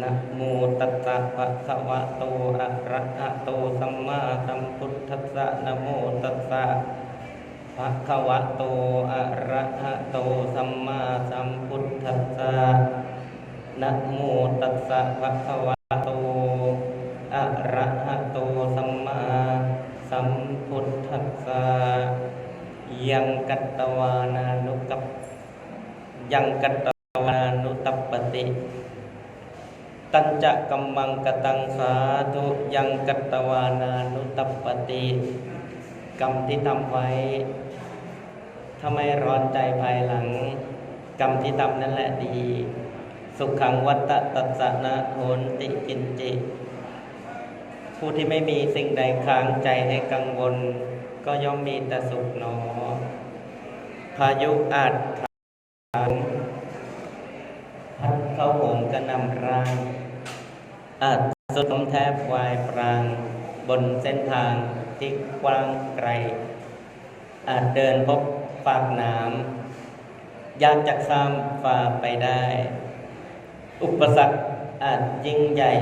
นะโมตัสสะภะคะวะโตอะระหะโตสัมมาสัมพุทธัสสะนะโมตัสสะภะคะวะโตอะระหะโตสัมมาสัมพุทธัสสะนะโมตัสสะภะคะวะโตอะระหะโตสัมมาสัมพุทธัสสะยังกัตตวานานุกัปยังกัตตวานานุตัปปติ ตัญจะกัมมังกตังสาธุยังกัตวานานุตัปปติกรรมที่ทำไว้ถ้าไม่ร้อนใจภายหลัง กรรมที่ทำนั่นแหละดี สุขังวัตตะตัสะนะโหนติกินจิผู้ที่ไม่มีสิ่งใดค้างใจให้กังวล ก็ย่อมมีแต่สุขหนอ พายุอาจถางพัดเข้าโหมกระนำร่าง อาจสุดลมแทบวายปราง บนเส้นทางที่กว้างไกล อาจเดินพบปากน้ำยากจะข้ามฝ่าไปได้ อุปสรรคอาจยิ่งใหญ่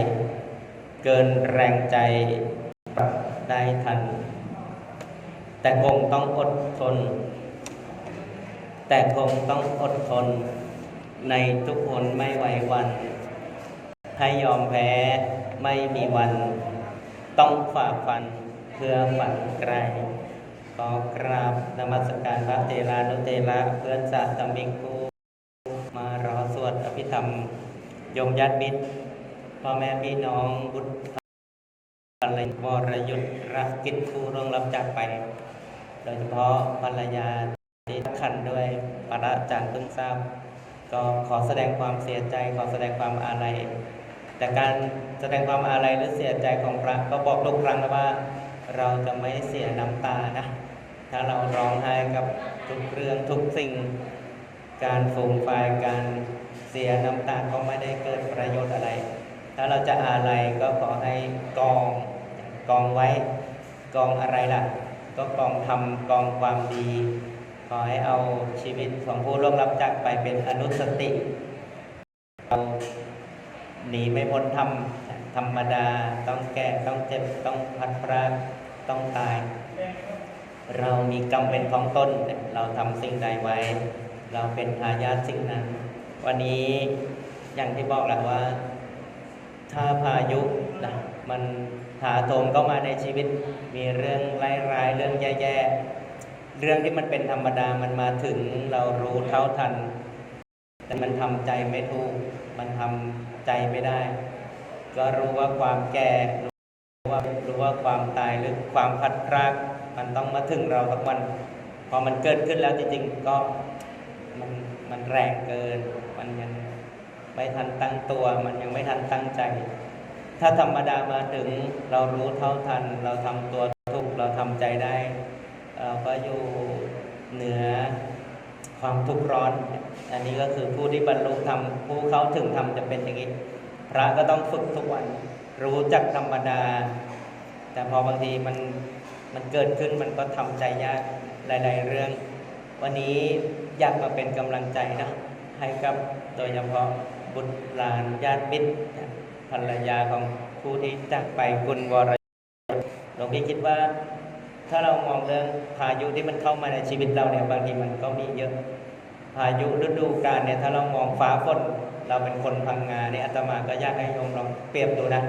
เกินแรงใจปรับได้ทัน แต่คงต้องอดทน แต่คงต้องอดทน ในทุกคนไม่ไหววัน ให้ยอมแพ้ไม่มีวันต้องฝ่าฟันเพื่อฝันไกลขอกราบนมัสการพระเทรานุเทระเพื่อนสาธมิกผู้มารอสวดอภิธรรม ยมญาติมิตรพ่อแม่พี่น้องบุตรอะไรวรยุทธรักกิจผู้ร่วงรับจากไป โดยเฉพาะภรรยาที่ตั้งคันด้วยปราจารย์เพิ่งทราบ ก็ขอแสดงความเสียใจขอแสดงความอาลัย แต่การแสดงความอาลัยหรือเสียใจของพระก็บอกทุกครั้งนะว่า เราจะไม่เสียน้ำตานะ ถ้าเราร้องไห้กับทุกเรื่องทุกสิ่ง การฟูมไฟายการเสียน้ำตาก็ไม่ได้เกิดประโยชน์อะไร ถ้าเราจะอาลัยก็ขอให้กองกองไว้กองอะไรล่ะ ก็กองทำกองความดี ขอให้เอาชีวิตของผู้ล่วงลับจากไปเป็นอนุสติเรา หนีไม่พ้นธรรมธรรมดาต้องแก่ต้องเจ็บต้องพัดพรากต้องตาย เรามีกรรมเป็นของต้น เราทำสิ่งใดไว้ เราเป็นทายาทสิ่งนั้น วันนี้อย่างที่บอกแหละว่า ถ้าพายุนะมันถาโถมเข้ามาในชีวิต มีเรื่องร้ายๆเรื่องแย่ๆเรื่องที่มันเป็นธรรมดามันมาถึงเรารู้เท่าทัน แต่มันทำใจไม่ถูกมันทำ ใจไม่ได้ ก็รู้ว่าความแก่รู้ว่ารู้ว่าความตายหรือความพัดพรากมันต้องมาถึงเราสักวันพอมันเกิดขึ้นแล้วจริงๆก็มันมันแรงเกิน มันยังไม่ทันตั้งตัว มันยังไม่ทันตั้งใจ ถ้าธรรมดามาถึงเรารู้เท่าทัน เราทำตัวถูกเราทำใจได้ เราก็อยู่ ความทุกข์ร้อน อันนี้ก็คือผู้ที่บรรลุธรรมผู้เข้าถึงธรรมจะเป็นอย่างนี้ พระก็ต้องฝึกทุกวัน รู้จักธรรมดา แต่พอบางทีมันมันเกิดขึ้นมันก็ทำใจยากหลาย ๆ เรื่อง วันนี้อยากมาเป็นกำลังใจนะให้กับโดยเฉพาะบุตรหลานญาติมิตรภรรยาของผู้ที่จากไปคุณวรยุทธ์หลวงพี่คิดว่า ถ้าเรามองเรื่องพายุที่มันเข้ามาในชีวิตเราเนี่ยบางทีมันก็มีเยอะพายุฤดูกาลเนี่ยถ้าเรามองฟ้าฝนเราเป็นคนพังงาเนี่ยอาตมาก็อยากให้โยมลองเปรียบดูนะ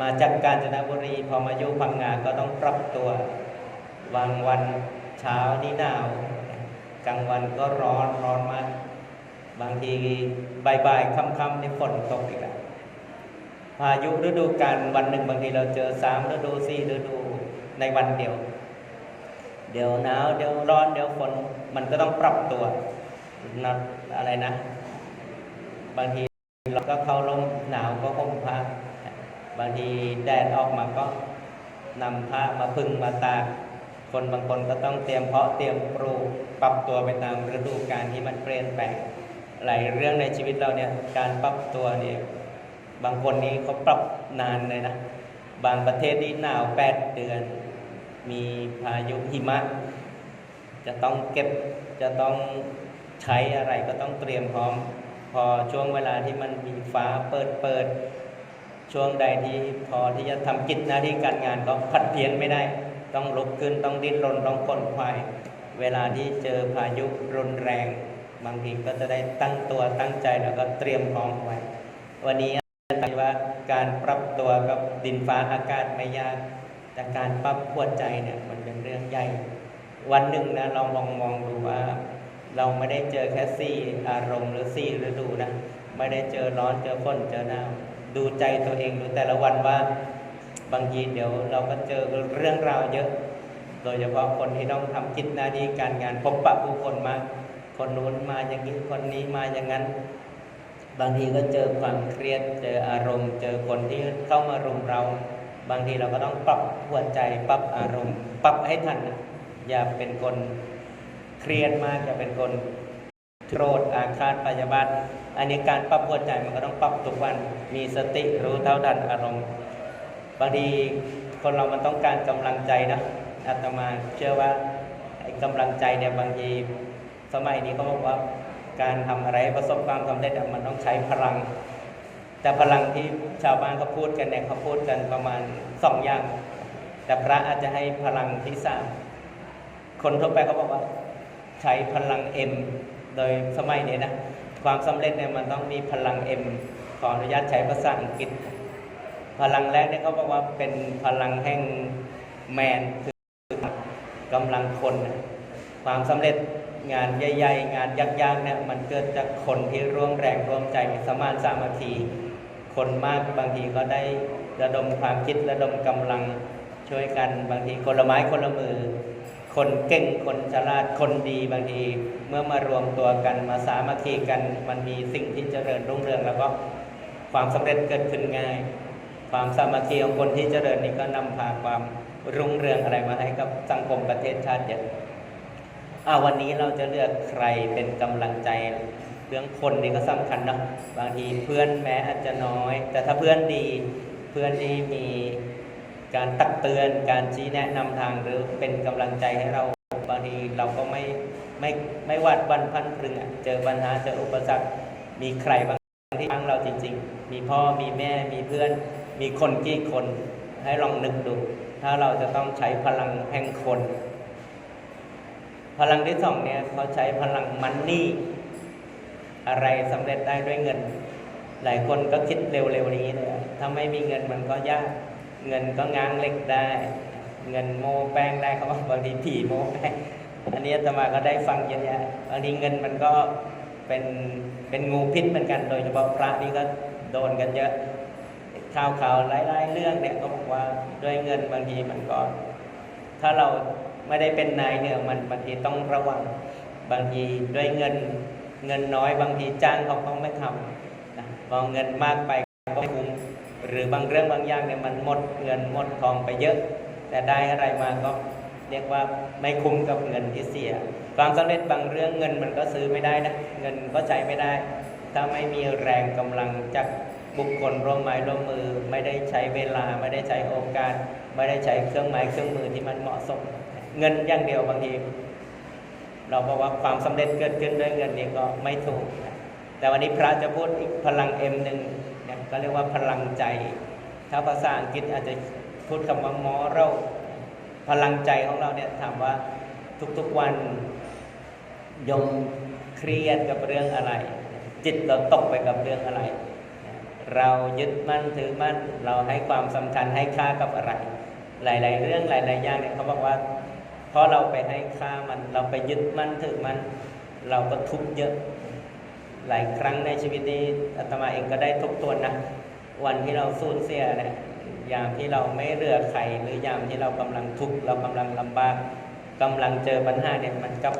มาจากกาญจนบุรีพอมาอยู่พังงาก็ต้องปรับตัวบางวันเช้านี่หนาวกลางวันก็ร้อนร้อนมากบางทีบ่ายๆค่ำๆนี่ฝนตกอีกแล้วพายุฤดูกาลวันหนึ่งบางทีเราเจอสามฤดูสี่ฤดู ในวันเดียว เดี๋ยวหนาวเดี๋ยวร้อนเดี๋ยวฝนมันก็ต้องปรับตัวนะอะไรนะ บางทีเราก็เข้าลมหนาวก็ห่มผ้าบางทีแดดออกมาก็นำผ้ามาพึ่งมาตากคนบางคนก็ต้องเตรียมเพาะเตรียมปลูกปรับตัวไปตามฤดูกาลที่มันเปลี่ยนแปลงหลายเรื่องในชีวิตเราเนี่ยการปรับตัวเนี่ยบางคนนี้เขาปรับนานเลยนะ บางประเทศนี่หนาวแปดเดือน มีพายุหิมะ จะต้องเก็บจะต้องใช้อะไรก็ต้องเตรียมพร้อม พอช่วงเวลาที่มันมีฟ้าเปิดเปิด ช่วงใดที่พอที่จะทำกิจหน้าที่การงานก็ผัดเพี้ยนไม่ได้ ต้องลุกขึ้นต้องดิ้นรนต้องค้นควายเวลาที่เจอพายุรุนแรง บางทีก็จะได้ตั้งตัวตั้งใจแล้วก็เตรียมพร้อมไว้ วันนี้ถือว่าการปรับตัวกับดินฟ้าอากาศไม่ยาก แต่การปรับหัวใจเนี่ยมันเป็นเรื่องใหญ่ วันหนึ่งนะเรามองมองดูว่า เราไม่ได้เจอแค่สี่อารมณ์หรือสี่ฤดูนะไม่ได้เจอร้อนเจอฝนเจอหนาวดูใจตัวเองดูแต่ละวันว่าบางทีเดี๋ยวเราก็เจอเรื่องราวเยอะ โดยเฉพาะคนที่ต้องทำกิจหน้าที่การงานพบปะผู้คนมาคนนู้นมาอย่างนี้คนนี้มาอย่างนั้น บางทีก็เจอความเครียดเจออารมณ์ เจอคนที่เข้ามารุมเรา บางทีเราก็ต้องปรับหัวใจปรับอารมณ์ ปรับให้ทันนะอย่าเป็นคนเครียดมากอย่าเป็นคนโกรธอาฆาตพยาบาทอันนี้การปรับหัวใจมันก็ต้องปรับทุกวันมีสติรู้เท่าทันอารมณ์ บางทีคนเรามันต้องการกำลังใจนะอาตมาเชื่อว่าไอ้กำลังใจเนี่ยบางทีสมัยนี้เขาบอกว่าการทำอะไรประสบความสำเร็จมันต้องใช้พลัง แต่พลังที่ชาวบ้านเขาพูดกันเนี่ยเขาพูดกันประมาณสองอย่าง แต่พระอาจจะให้พลังที่สามคนทั่วไปเขาบอกว่า ใช้พลังเอ็มโดยสมัยนี้นะความสำเร็จเนี่ยมันต้องมีพลังเอ็มขออนุญาตใช้ภาษาอังกฤษ พลังแรกเนี่ยเขาบอกว่าเป็นพลังแห่งแมนคือกำลังคนนะความสำเร็จงานใหญ่ ๆ งานยากๆเนี่ยมันเกิดจากคนที่ร่วมแรงร่วมใจสมานสามัคคี คนมากบางทีก็ได้ระดมความคิดระดมกำลังช่วยกัน บางทีคนละไม้คนละมือ คนเก่งคนฉลาดคนดีบางทีเมื่อมารวมตัวกันมาสามัคคีกัน มันมีสิ่งที่เจริญรุ่งเรืองแล้วก็ความสำเร็จเกิดขึ้นง่าย ความสามัคคีของคนที่เจริญนี่ก็นำพาความรุ่งเรืองอะไรมาให้กับสังคมประเทศชาติเยอะอ่าวันนี้เราจะเลือกใครเป็นกำลังใจ เรื่องคนนี่ก็สำคัญเนาะบางทีเพื่อนแม้อาจจะน้อย แต่ถ้าเพื่อนดีเพื่อนที่มีการตักเตือนการชี้แนะนำทางหรือเป็นกำลังใจให้เราบางทีเราก็ไม่ไม่ไม่หวาดวันพันพรึงอะเจอปัญหาเจออุปสรรคมีใครบางที่ทั้งเราจริง ๆ มีพ่อมีแม่มีเพื่อน มีคนกี่คนให้ลองนึกดู ถ้าเราจะต้องใช้พลังแห่งคน พลังที่สองเนี่ยเขาใช้พลังมันนี่ อะไรสำเร็จได้ด้วยเงิน หลายคนก็คิดเร็วๆนี้เลยถ้าไม่มีเงินมันก็ยาก เงินก็ง้างเล็กได้ เงินโมแป้งได้เขาบอกบางทีผีโมแป้งอันนี้ตมาก็ได้ฟังเยอะแยะบางทีเงินมันก็เป็นเป็นงูพิษเหมือนกัน โดยเฉพาะพระนี่ก็โดนกันเยอะข่าวข่าวๆหลายๆเรื่องเนี่ยก็บอกว่าด้วยเงินบางทีมันก็ ถ้าเราไม่ได้เป็นนายเนี่ยมันบางทีต้องระวังบางทีด้วยเงิน เงินน้อยบางทีจ้างเขาเขาไม่ทำนะพอเงินมากไปก็ไม่คุ้มหรือบางเรื่องบางอย่างเนี่ยมันหมดเงินหมดทองไปเยอะ แต่ได้อะไรมาก็เรียกว่าไม่คุ้มกับเงินที่เสียความสำเร็จบางเรื่องเงินมันก็ซื้อไม่ได้นะเงินก็ใช้ไม่ได้ ถ้าไม่มีแรงกำลังจากบุคคลร่วมไม้ร่วมมือ ไม่ได้ใช้เวลาไม่ได้ใช้โอกาส ไม่ได้ใช้เครื่องไม้เครื่องมือที่มันเหมาะสม เงินอย่างเดียวบางที เราบอกว่าความสำเร็จเกิดขึ้นด้วยเงินนี่ก็ไม่ถูกนะแต่วันนี้พระจะพูดอีกพลังเอ็มหนึ่งเนี่ยก็เรียกว่าพลังใจ ถ้าภาษาอังกฤษอาจจะพูดคำว่ามอเราพลังใจของเราเนี่ยถามว่าทุกๆวันยมเครียดกับเรื่องอะไร จิตเราตกไปกับเรื่องอะไร เรายึดมั่นถือมั่นเราให้ความสำคัญให้ค่ากับอะไร หลาย ๆ เรื่องหลาย ๆ อย่างเนี่ยเขาบอกว่า เพราะเราไปให้ค่ามันเราไปยึดมั่นถือมัน เราก็ทุกข์เยอะ หลายครั้งในชีวิตนี้อาตมาเองก็ได้ทบทวนนะวันที่เราสูญเสียเนี่ยยามที่เราไม่เลือกใครหรือยามที่เรากำลังทุกข์เรากำลังลำบากกำลังเจอปัญหาเนี่ยมันกับ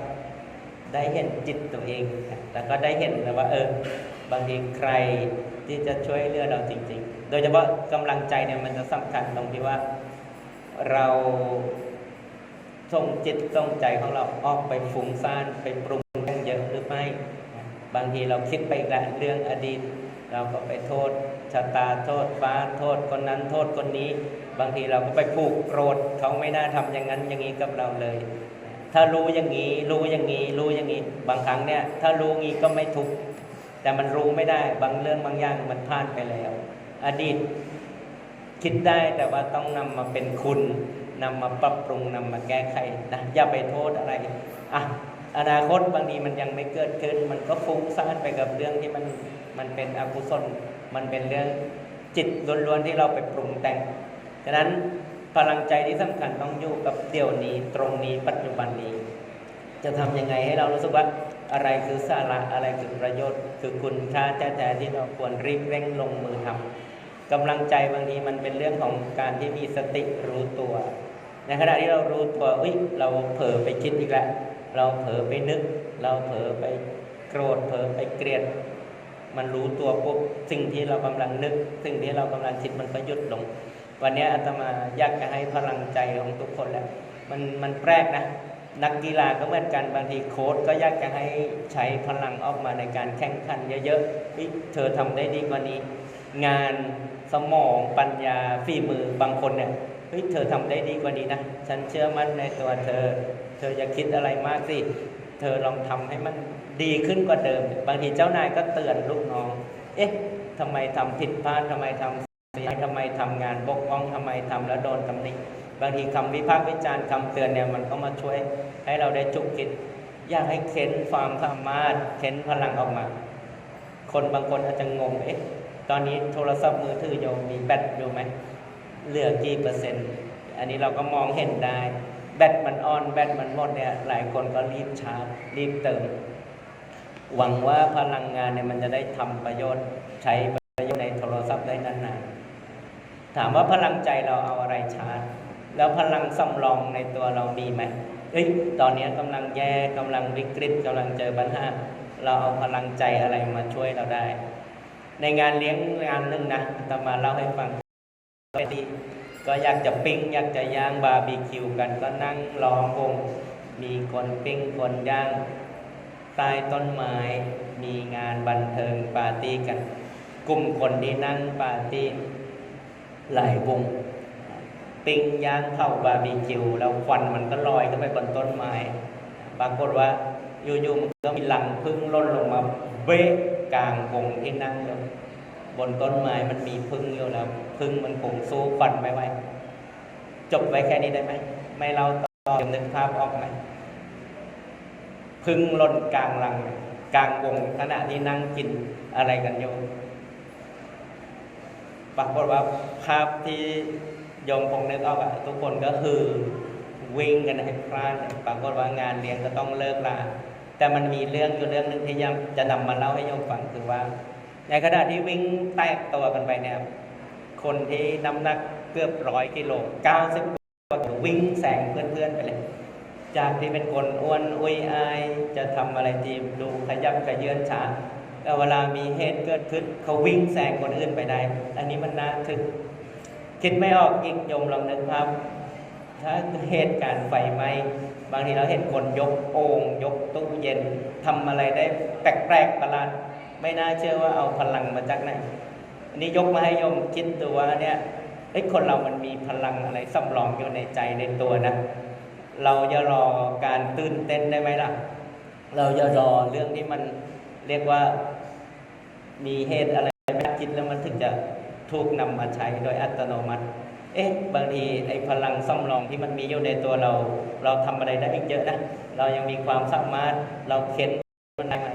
ได้เห็นจิตตัวเองแล้วก็ได้เห็นเลยว่า เออบางทีใครที่จะช่วยเลือเราจริง ๆ โดยเฉพาะกำลังใจเนี่ยมันจะสำคัญตรงที่ว่าเรา ส่งจิตส่งใจของเราออกไปฟุ้งซ่านไปปรุงแต่งเยอะหรือไม่ บางทีเราคิดไปแต่เรื่องอดีต เราก็ไปโทษชะตาโทษฟ้าโทษคนนั้นโทษคนนี้ บางทีเราก็ไปผูกโกรธเขาไม่น่าทำอย่างนั้นอย่างนี้กับเราเลย ถ้ารู้อย่างนี้รู้อย่างนี้รู้อย่างนี้ บางครั้งเนี่ยถ้ารู้งี้ก็ไม่ทุกข์แต่มันรู้ไม่ได้บางเรื่องบางอย่างมันผ่านไปแล้ว อดีตคิดได้แต่ว่าต้องนำมาเป็นคุณ นำมาปรับปรุงนำมาแก้ไขนะอย่าไปโทษอะไรอะอนาคตบางทีมันยังไม่เกิดขึ้น มันก็ฟุ้งซ่านไปกับเรื่องที่มันมันเป็นอกุศลมันเป็นเรื่องจิตล้วนๆที่เราไปปรุงแต่งฉะนั้นพลังใจที่สำคัญต้องอยู่กับเดี๋ยวนี้ตรงนี้ปัจจุบันนี้ จะทำยังไงให้เรารู้สึกว่าอะไรคือสาระอะไรคือประโยชน์ คือคุณค่าแท้ๆที่เราควรรีบเร่งลงมือทำกำลังใจบางทีมันเป็นเรื่องของการที่มีสติรู้ตัว ในขณะที่เรารู้ตัวอุ้ยเราเผลอไปคิดอีกแล้วเราเผลอไปนึก เราเผลอไปโกรธเผลอไปเกลียด มันรู้ตัวปุ๊บสิ่งที่เรากำลังนึก สิ่งที่เรากำลังคิดมันก็หยุดลง วันนี้อาตมาอยากจะให้พลังใจของทุกคนแหละมันมันแปลกนะนักกีฬาก็เหมือนกันบางทีโค้ชก็อยากจะให้ใช้พลังออกมาในการแข่งขันเยอะๆเฮ้ยเธอทำได้ดีกว่านี้ งานสมองปัญญาฝีมือบางคนเนี่ย เฮ้ยเธอทำได้ดีกว่านี้นะ ฉันเชื่อมั่นในตัวเธอ เธออย่าคิดอะไรมากสิ เธอลองทำให้มันดีขึ้นกว่าเดิม บางทีเจ้านายก็เตือนลูกน้อง เอ๊ะทำไมทำผิดพลาดทำไมทำเสียทำไมทำงานบกพร่องทำไมทำแล้วโดนตำหนิบางทีคำวิพากษ์วิจารณ์คำเตือนเนี่ยมันก็มาช่วยให้เราได้จุกจิตอยากให้เค้นความสามารถเค้นพลังออกมา คนบางคนอาจจะงงเอ๊ะตอนนี้โทรศัพท์มือถือโยมมีแบตอยู่ไหม เหลือกี่เปอร์เซ็นต์ อันนี้เราก็มองเห็นได้ แบตมันอ่อน แบตมันหมดเนี่ย หลายคนก็รีบชาร์จ รีบเติม หวังว่าพลังงานเนี่ยมันจะได้ทำประโยชน์ใช้ประโยชน์ในโทรศัพท์ได้นานๆ ถามว่าพลังใจเราเอาอะไรชาร์จ แล้วพลังสำรองในตัวเรามีไหมเอ้ย ตอนนี้กำลังแย่กำลังวิกฤตกำลังเจอปัญหา เราเอาพลังใจอะไรมาช่วยเราได้ ในงานเลี้ยงงานหนึ่งนะอาตมาเล่าให้ฟัง ดีก็อยากจะปิ้งอยากจะย่างบาร์บีคิวกันก็นั่งล้อมวงมีคนปิ้งคนย่างใต้ต้นไม้มีงานบันเทิงปาร์ตี้กัน กลุ่มคนที่นั่งปาร์ตี้หลายวงปิ้งย่างเข้าบาร์บีคิวแล้วควันมันก็ลอยขึ้นไปบนต้นไม้ปรากฏว่าอยู่ๆมันก็มีหลังพึ่งล่นลงมาเบะกลางวงที่นั่งอยู่บนต้นไม้มันมีพึ่งอยู่แล้ว พึ่งมันคงสู้ควันไม่ไหวจบไว้แค่นี้ได้ไหม ไม่เราต่อนึกภาพออกไหมพึ่งล่นกลางหลัง กลางวงขณะที่นั่งกินอะไรกันอยู่ปรากฏว่าภาพที่โยมคงนึกออกอะทุกคนก็คือวิ่งกันให้พลาดปรากฏว่างานเลี้ยงก็ต้องเลิกลาแต่มันมีเรื่องอยู่เรื่องหนึ่งที่ยังจะนำมาเล่าให้โยมฟังคือว่า ในขณะที่วิ่งแตกตัวกันไปเนี่ย คนที่น้ำหนักเกือบร้อยกิโลเก้าสิบกว่าวิ่งแซงเพื่อนๆไปเลย จากที่เป็นคนอ้วนอุ้ยอาย จะทำอะไรที่ดูขยับขยื่นช้าแต่เวลามีเหตุเกิดขึ้นเขาวิ่งแซงคนอื่นไปได้ อันนี้มันน่าทึ่งคิดไม่ออกอีกยมลองนึกภาพถ้าเหตุการณ์ไฟไหม้บางทีเราเห็นคนยกโอ่งยกตู้เย็นทำอะไรได้แปลกๆประหลาด ไม่น่าเชื่อว่าเอาพลังมาจากไหน อันนี้ยกมาให้โยมคิดดูว่าเนี่ยไอ้คนเรามันมีพลังอะไรสำรองอยู่ในใจในตัวนะเราจะรอการตื่นเต้นได้ไหมล่ะ เราจะรอเรื่องที่มันเรียกว่ามีเหตุอะไรไม่คิดแล้วมันถึงจะถูกนำมาใช้โดยอัตโนมัติ เอ๊ะบางทีไอ้พลังซ่อมรองที่มันมีอยู่ในตัวเรา เราทำอะไรได้อีกเยอะนะ เรายังมีความสามารถเราเข็นมันได้ไหม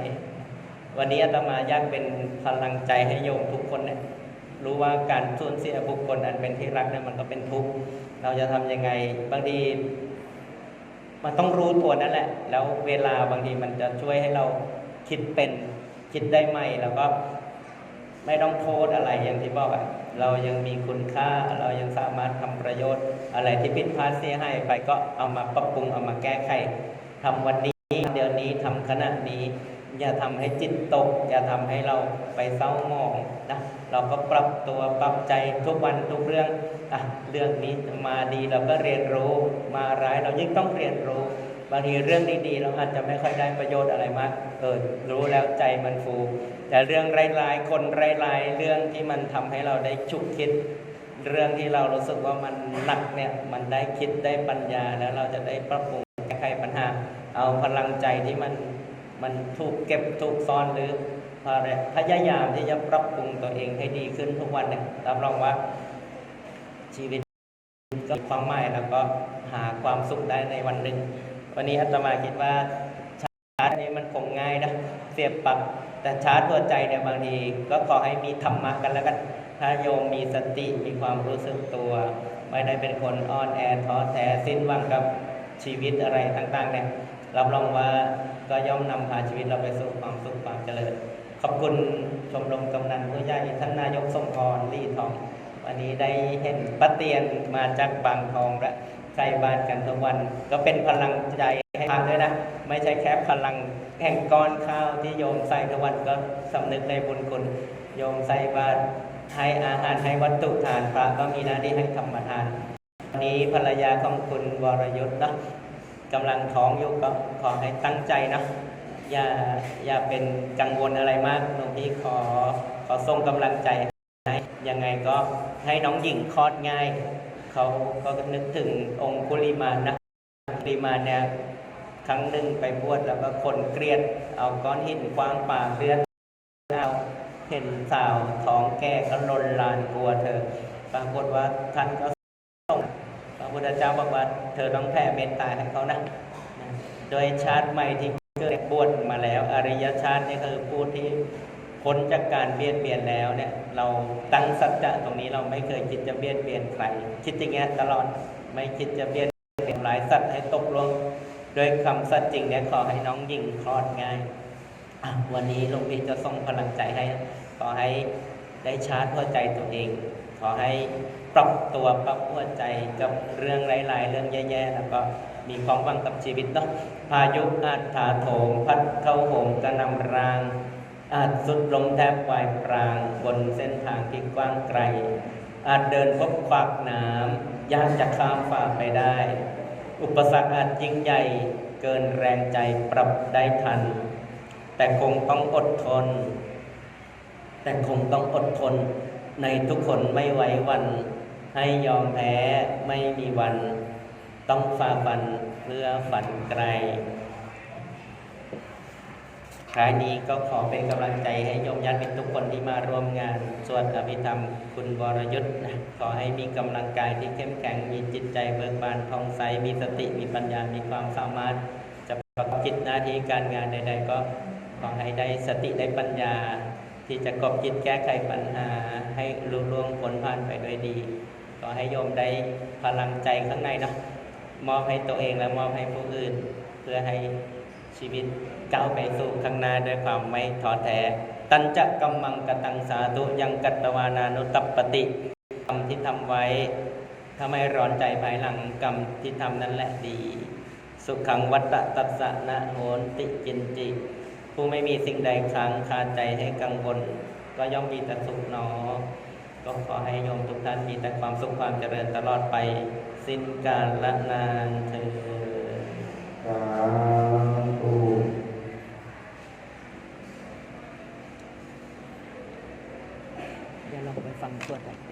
วันนี้อาตมาอยากเป็นพลังใจให้โยมทุกคนเนี่ยรู้ว่าการสูญเสียบุคคลอันเป็นที่รักเนี่ยมันก็เป็นทุกข์เราจะทำยังไงบางทีมันต้องรู้ตัวนั่นแหละ แล้วเวลาบางทีมันจะช่วยให้เราคิดเป็นคิดได้ใหม่แล้วก็ไม่ต้องโทษอะไรอย่างที่บอกอะเรายังมีคุณค่าเรายังสามารถทำประโยชน์ อะไรที่ผิดพลาดเสียหายไปก็เอามาปรับปรุงเอามาแก้ไขทำวันนี้เดี๋ยวนี้ทำขณะนี้ อย่าทำให้จิตตก อย่าทำให้เราไปเศร้าหมองนะเราก็ปรับตัวปรับใจทุกวันทุกเรื่องอะเรื่องนี้มาดีเราก็เรียนรู้มาร้ายเรายิ่งต้องเรียนรู้บางทีเรื่องดีๆเราอาจจะไม่ค่อยได้ประโยชน์อะไรมากเออรู้แล้วใจมันฟู แต่เรื่องร้ายๆคนร้ายๆเรื่องที่มันทำให้เราได้ฉุกคิด เรื่องที่เรารู้สึกว่ามันหนักเนี่ยมันได้คิดได้ปัญญาแล้วเราจะได้ปรับปรุงแก้ไขปัญหา เอาพลังใจที่มัน มันถูกเก็บถูกซ่อนหรือพยายามที่จะปรับปรุงตัวเองให้ดีขึ้นทุกวันเนี่ยรับรองว่าชีวิตก็มีความหมายแล้วก็หาความสุขได้ในวันหนึ่ง วันนี้อาตมาคิดว่าชาร์จนี้มันคงง่ายนะเสียบปลักแต่ชาร์จหัวใจเนี่ยบางทีก็ขอให้มีธรรมะกันแล้วกันถ้าโยมมีสติมีความรู้สึกตัว ไม่ได้เป็นคนอ่อนแอท้อแท้สิ้นหวังกับชีวิตอะไรต่างๆเนี่ย รับรองว่าก็ย่อมนำพาชีวิตเราไปสู่ความสุขความเจริญ ขอบคุณชมรมกำนันผู้ใหญ่ท่านนายกสมพรลี่ทองวันนี้ได้เห็นป้าเตียนมาจากบางทองและใกล้บ้านกันทุกวัน ก็เป็นพลังใจให้ทานด้วยนะ ไม่ใช่แค่พลังแห่งก้อนข้าวที่โยมใส่ทุกวันก็สำนึกในบุญคุณโยมใส่บาตรให้อาหารให้วัตถุทานพระก็มีหน้าที่ให้ธรรมทานวันนี้ภรรยาของคุณวรยุทธ์นะ กำลังท้องอยู่ก็ขอให้ตั้งใจนะ อย่าอย่าเป็นกังวลอะไรมากหลวงพี่ขอขอส่งกำลังใจให้ยังไงก็ให้น้องหญิงคลอดง่าย เขาก็นึกถึงองค์คุลิมานะคุลิมานเนี่ยครั้งหนึ่งไปบวชแล้วก็คนเกลียด เอาก้อนหินคว้างปากเลือดเอาเห็นสาวท้องแก่ก็ลนลานกลัวเธอปรากฏว่าท่านก็ ระพุทธเจ้าบอกว่าเธอต้องแผ่เมตตาให้เขานะโดยชาติใหม่ที่เกิดบวชมาแล้ว อริยชาตินี่คือผู้ที่พ้นจากการเบียดเบียนแล้วเนี่ยเราตั้งสัจจะตรงนี้เราไม่เคยคิดจะเบียดเบียนใครคิดอย่างเงี้ยตลอดไม่คิดจะเบียดเบียนหลายสัตว์ให้ตกลงโดยคำสัตย์จริงเนี่ยขอให้น้องหญิงคลอดง่ายวันนี้หลวงพี่จะส่งพลังใจให้ ขอให้ได้ชาร์จหัวใจตัวเอง ขอให้ ปรับตัวปรับหัวใจกับเรื่องหลาย ๆ เรื่องแย่ๆแล้วก็มีความหวังกับชีวิตเนาะพายุอาจถาโถมพัดเข้าโหมกระนำราง อาจสุดลมแทบวายปราง บนเส้นทางที่กว้างไกล อาจเดินพบขวากน้ำยากจะข้ามฝ่าไปได้ อุปสรรคอาจยิ่งใหญ่เกินแรงใจปรับได้ทัน แต่คงต้องอดทน แต่คงต้องอดทนในทุกคนไม่ไหววัน ให้ยอมแพ้ไม่มีวัน ต้องฝ่าฟันเพื่อฝันไกลครายนี้ก็ขอเป็นกำลังใจให้โยมญาติมิตรทุกคนที่มาร่วมงานสวดอภิธรรมคุณวรยุทธ์นะขอให้มีกำลังกายที่เข้มแข็งมีจิตใจเบิกบานผ่องใสมีสติมีปัญญามีความสามารถ จะประกอบกิจหน้าที่การงานใด ๆ ก็ขอให้ได้สติได้ปัญญา ที่จะกอบกิจแก้ไขปัญหาให้ลุล่วงพ้นผ่านไปด้วยดี ขอให้โยมได้พลังใจข้างในเนาะมอบให้ตัวเองและมอบให้ผู้อื่น เพื่อให้ชีวิตก้าวไปสู่ข้างหน้าด้วยความไม่ท้อแท้ตันจะกำมังกตังสาธุยังกัตตวานานุตัปปติกรรมที่ทำไว้ถ้าไม่ร้อนใจภายหลังกรรมที่ทำนั่นแหละดี สุขังวัตตะตัสสะนะโหนติกินจิ ผู้ไม่มีสิ่งใดค้างคาใจให้กังวลก็ย่อมมีแต่สุขหนอ ก็ขอให้โยมทุกท่านมีแต่ความสุขความเจริญตลอดไป สิ้นกาลละนานเถิดสาธุเดี๋ยวเราไปฟังสวดกัน